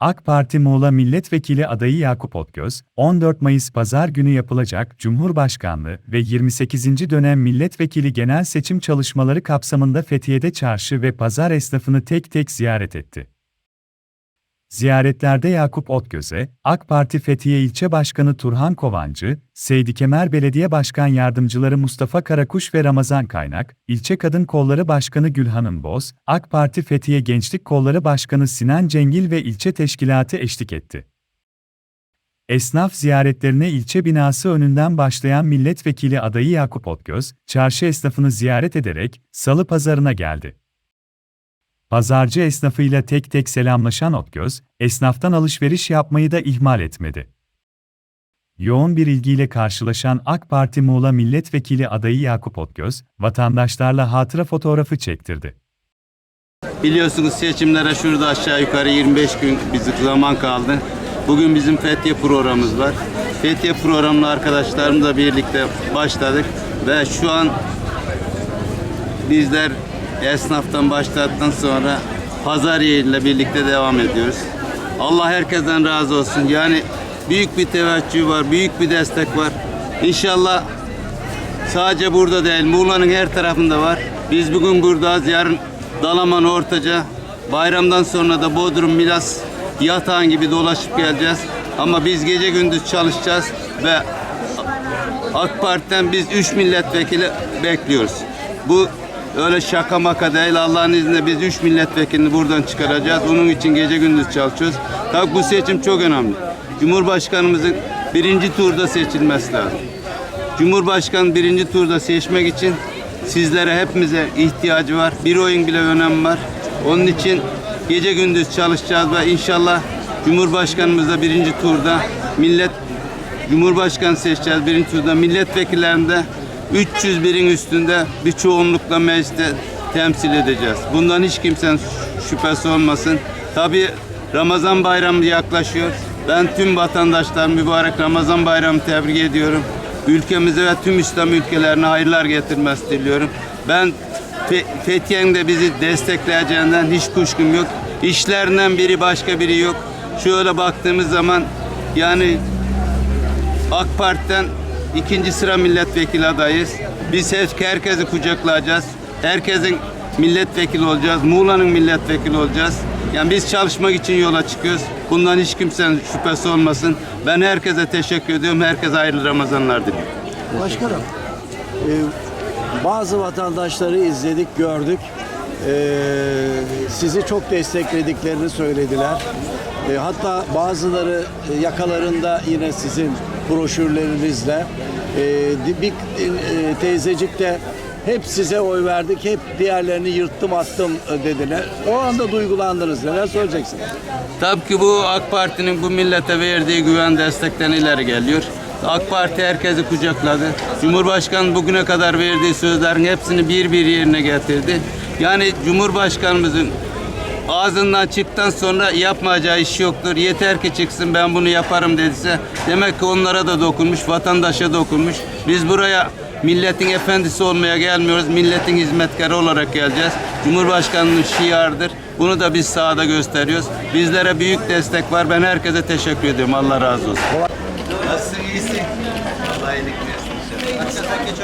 AK Parti Muğla Milletvekili adayı Yakup Otgöz, 14 Mayıs Pazar günü yapılacak Cumhurbaşkanlığı ve 28. dönem milletvekili genel seçim çalışmaları kapsamında Fethiye'de çarşı ve pazar esnafını tek tek ziyaret etti. Ziyaretlerde Yakup Otgöz'e, AK Parti Fethiye İlçe Başkanı Turhan Kovancı, Seydi Kemer Belediye Başkan Yardımcıları Mustafa Karakuş ve Ramazan Kaynak, İlçe Kadın Kolları Başkanı Gülhanım Boz, AK Parti Fethiye Gençlik Kolları Başkanı Sinan Cengil ve ilçe teşkilatı eşlik etti. Esnaf ziyaretlerine ilçe binası önünden başlayan milletvekili adayı Yakup Otgöz, çarşı esnafını ziyaret ederek Salı Pazarına geldi. Pazarcı esnafıyla tek tek selamlaşan Otgöz, esnaftan alışveriş yapmayı da ihmal etmedi. Yoğun bir ilgiyle karşılaşan AK Parti Muğla Milletvekili adayı Yakup Otgöz, vatandaşlarla hatıra fotoğrafı çektirdi. Biliyorsunuz seçimlere şurada aşağı yukarı 25 gün bizim zaman kaldı. Bugün bizim Fethiye programımız var. Fethiye programlı arkadaşlarımızla birlikte başladık ve şu an bizler esnaftan başladıktan sonra pazar yeriyle birlikte devam ediyoruz. Allah herkesten razı olsun. Yani büyük bir teveccüh var, büyük bir destek var. İnşallah Sadece burada değil, Muğla'nın her tarafında var. Biz bugün buradayız, yarın Dalaman, Ortaca, bayramdan sonra da Bodrum, Milas, Yatağan gibi dolaşıp geleceğiz. Ama biz gece gündüz çalışacağız ve AK Parti'den biz 3 milletvekili bekliyoruz. Bu öyle şaka maka değil. Allah'ın izniyle biz 3 milletvekilini buradan çıkaracağız. Onun için gece gündüz çalışıyoruz. Tabii bu seçim çok önemli. Cumhurbaşkanımızın birinci turda seçilmesi lazım. Cumhurbaşkanı birinci turda seçmek için sizlere hepimize ihtiyacı var. Bir oyun bile önemi var. Onun için gece gündüz çalışacağız ve inşallah Cumhurbaşkanımız da birinci turda millet Cumhurbaşkanı seçeceğiz birinci turda milletvekillerinde 300 birin üstünde bir çoğunlukla mecliste temsil edeceğiz. Bundan hiç kimsenin şüphesi olmasın. Tabii Ramazan bayramı yaklaşıyor. Ben tüm vatandaşlar mübarek Ramazan bayramı tebrik ediyorum. Ülkemize ve tüm İslam ülkelerine hayırlar getirmesi diliyorum. Ben Fe- Fethiye'nin de bizi destekleyeceğinden hiç kuşkum yok. İşlerinden biri başka biri yok. Şöyle baktığımız zaman yani AK Parti'den ikinci sıra milletvekili adayız. Biz herkesi kucaklayacağız. Herkesin milletvekili olacağız. Muğla'nın milletvekili olacağız. Yani biz çalışmak için yola çıkıyoruz. Bundan hiç kimsenin şüphesi olmasın. Ben herkese teşekkür ediyorum. Herkese hayırlı Ramazanlar diliyorum. Başkanım, e, bazı vatandaşları izledik, gördük. E, sizi çok desteklediklerini söylediler. E, hatta bazıları e, yakalarında yine sizin broşürlerinizle. E, bir e, teyzecik de hep size oy verdik, hep diğerlerini yırttım attım e, dediler. O anda duygulandınız. Neler söyleyeceksiniz? Tabii ki bu AK Parti'nin bu millete verdiği güven destekten ileri geliyor. AK Parti herkesi kucakladı. Cumhurbaşkanı bugüne kadar verdiği sözlerin hepsini bir bir yerine getirdi. Yani Cumhurbaşkanımızın ağzından çıktıktan sonra yapmayacağı iş yoktur. Yeter ki çıksın ben bunu yaparım dediyse demek ki onlara da dokunmuş, vatandaşa dokunmuş. Biz buraya milletin efendisi olmaya gelmiyoruz. Milletin hizmetkarı olarak geleceğiz. Cumhurbaşkanının şiardır. Bunu da biz sahada gösteriyoruz. Bizlere büyük destek var. Ben herkese teşekkür ediyorum. Allah razı olsun. Nasılsın? iyisin? Allah iyilik versin.